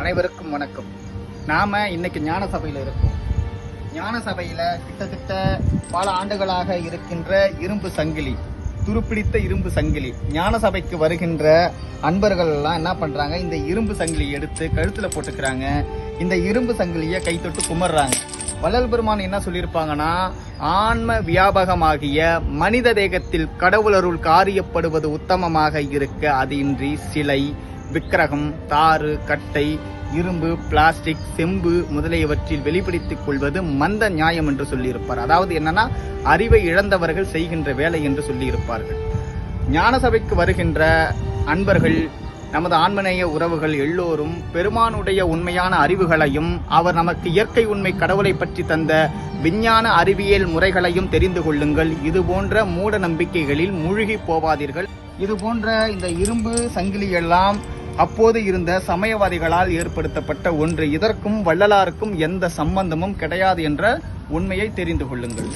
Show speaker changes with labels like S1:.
S1: அனைவருக்கும் வணக்கம். நாம இன்னைக்கு ஞான சபையில இருக்கோம். ஞான சபையில கிட்டத்தட்ட பல ஆண்டுகளாக இருக்கின்ற இரும்பு சங்கிலி துருப்பிடித்த இரும்பு சங்கிலி ஞான சபைக்கு வருகின்ற அன்பர்கள் எல்லாம் என்ன பண்றாங்க? இந்த இரும்பு சங்கிலி எடுத்து கழுத்துல போட்டுக்கிறாங்க. இந்த இரும்பு சங்கிலியை கை தொட்டு குமர்றாங்க. வள்ளல் பெருமான் என்ன சொல்லியிருப்பாங்கன்னா ஆன்ம வியாபகமாகிய மனித தேகத்தில் கடவுளருள் காரியப்படுவது உத்தமமாக இருக்க அது இன்றி சிலை விக்கிரகம் தாறு கட்டை இரும்பு பிளாஸ்டிக் செம்பு முதலியவற்றில் வெளிப்படுத்திக் கொள்வது மந்த நியாயம் என்று சொல்லியிருப்பார். அதாவது என்னன்னா அறிவை இழந்தவர்கள் செய்கின்ற வேலை என்று சொல்லியிருப்பார்கள். ஞான சபைக்கு வருகின்ற அன்பர்கள் நமது ஆன்மநேய உறவுகள் எல்லோரும் பெருமானுடைய உண்மையான அறிவுகளையும் அவர் நமக்கு இயற்கை உண்மை கடவுளை பற்றி தந்த விஞ்ஞான அறிவியல் முறைகளையும் தெரிந்து கொள்ளுங்கள். இது போன்ற மூட நம்பிக்கைகளில் மூழ்கி போவாதீர்கள். இது போன்ற இந்த இரும்பு சங்கிலி எல்லாம் அப்போது இருந்த சமயவாதிகளால் ஏற்படுத்தப்பட்ட ஒன்று இதற்கும் வள்ளலாருக்கும் எந்த சம்பந்தமும் கிடையாது என்ற உண்மையை தெரிந்து கொள்ளுங்கள்.